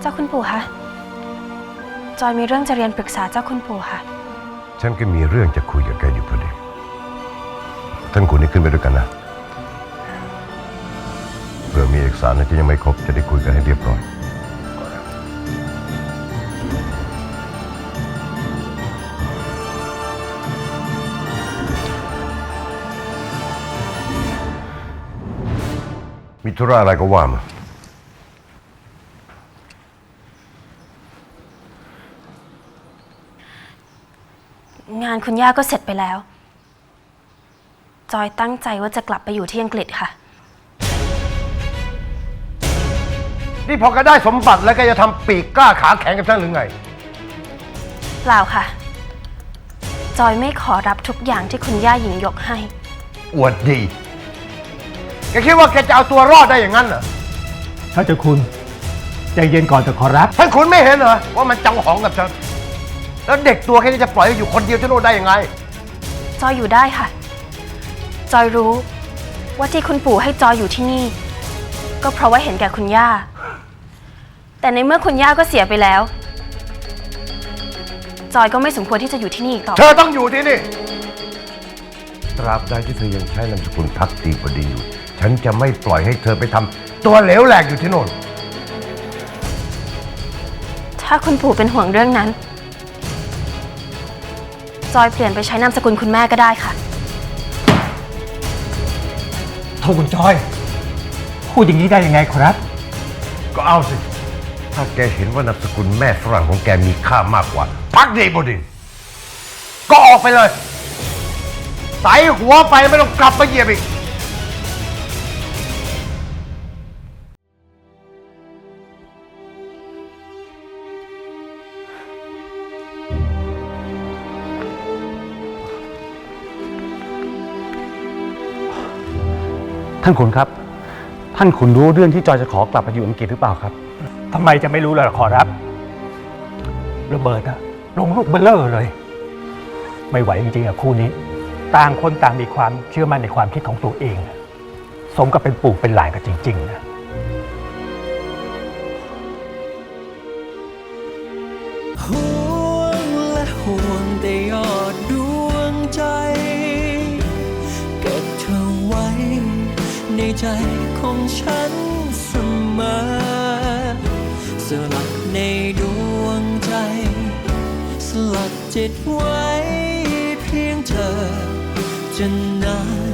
เจ้าคุณปู่คะ จอยมีเรื่องจะเรียนปรึกษาเจ้าคุณปู่ค่ะ ฉันก็มีเรื่องจะคุยกับแกอยู่พอดี ท่านคุณนี่ขึ้นไปด้วยกันนะเผื่อมีเอกสารอะไรที่ยังไม่ครบจะได้คุยกันให้เรียบร้อย มีธุระอะไรก็ว่ามา งานคุณย่าก็เสร็จไปแล้ว จอยตั้งใจว่าจะกลับไปอยู่ที่อังกฤษค่ะ นี่พอแก็ได้สมบัติแล้วแกจะทำปีกกล้าขาแข็งกับฉันหรือไง เปล่าค่ะ จอยไม่ขอรับทุกอย่างที่คุณย่าหญิงยกให้ อวดดี แกคิดว่าแกจะเอาตัวรอดได้อย่างนั้นเหรอถ้าเจะคุณใจเย็นก่อนจะขอรับ ท่านคุณไม่เห็นเหรอว่ามันจังหองกับฉัน แล้วเด็กตัวแค่นี้จะปล่อยให้อยู่คนเดียวที่โน่นได้ยังไง จอยอยู่ได้ค่ะ จอยรู้ว่าที่คุณปู่ให้จอยอยู่ที่นี่ ก็เพราะว่าเห็นแก่คุณย่า แต่ในเมื่อคุณย่าก็เสียไปแล้ว จอยก็ไม่สมควรที่จะอยู่ที่นี่อีกต่อ เธอต้องอยู่ที่นี่ ตราบใดที่เธอยังใช้นามสกุลพักดีบดีอยู่ ฉันจะไม่ปล่อยให้เธอไปทำตัวเหลวแหลกอยู่ที่โน่น ถ้าคุณปู่เป็นห่วงเรื่องนั้น จอยเปลี่ยนไปใช้นามสกุลคุณแม่ก็ได้ค่ะ โทษคุณจอย พูดอย่างนี้ได้ยังไงครับ ก็เอาสิ ถ้าแกเห็นว่านามสกุลแม่ฝรั่งของแกมีค่ามากกว่าพักดีบดีก็ออกไปเลย ใส่หัวไปไม่ต้องกลับมาเหยียบอีก ท่านขุนครับ ท่านขุนรู้เรื่องที่จอยจะขอกลับมาอยู่อังกฤษหรือเปล่าครับ ทำไมจะไม่รู้ล่ะขอรับ ระเบิดอะลงลูกเบลเลอร์เลย ไม่ไหวจริงๆอะคู่นี้ ต่างคนต่างมีความเชื่อมั่นในความคิดของตัวเองอะสมกับเป็นปู่เป็นหลานกันจริงๆนะ ห่วงและห่วงแต่ยอดด ในใจของฉันเสมอสลักในดวงใจ สลักจิตไว้เพียงเธอจะนาน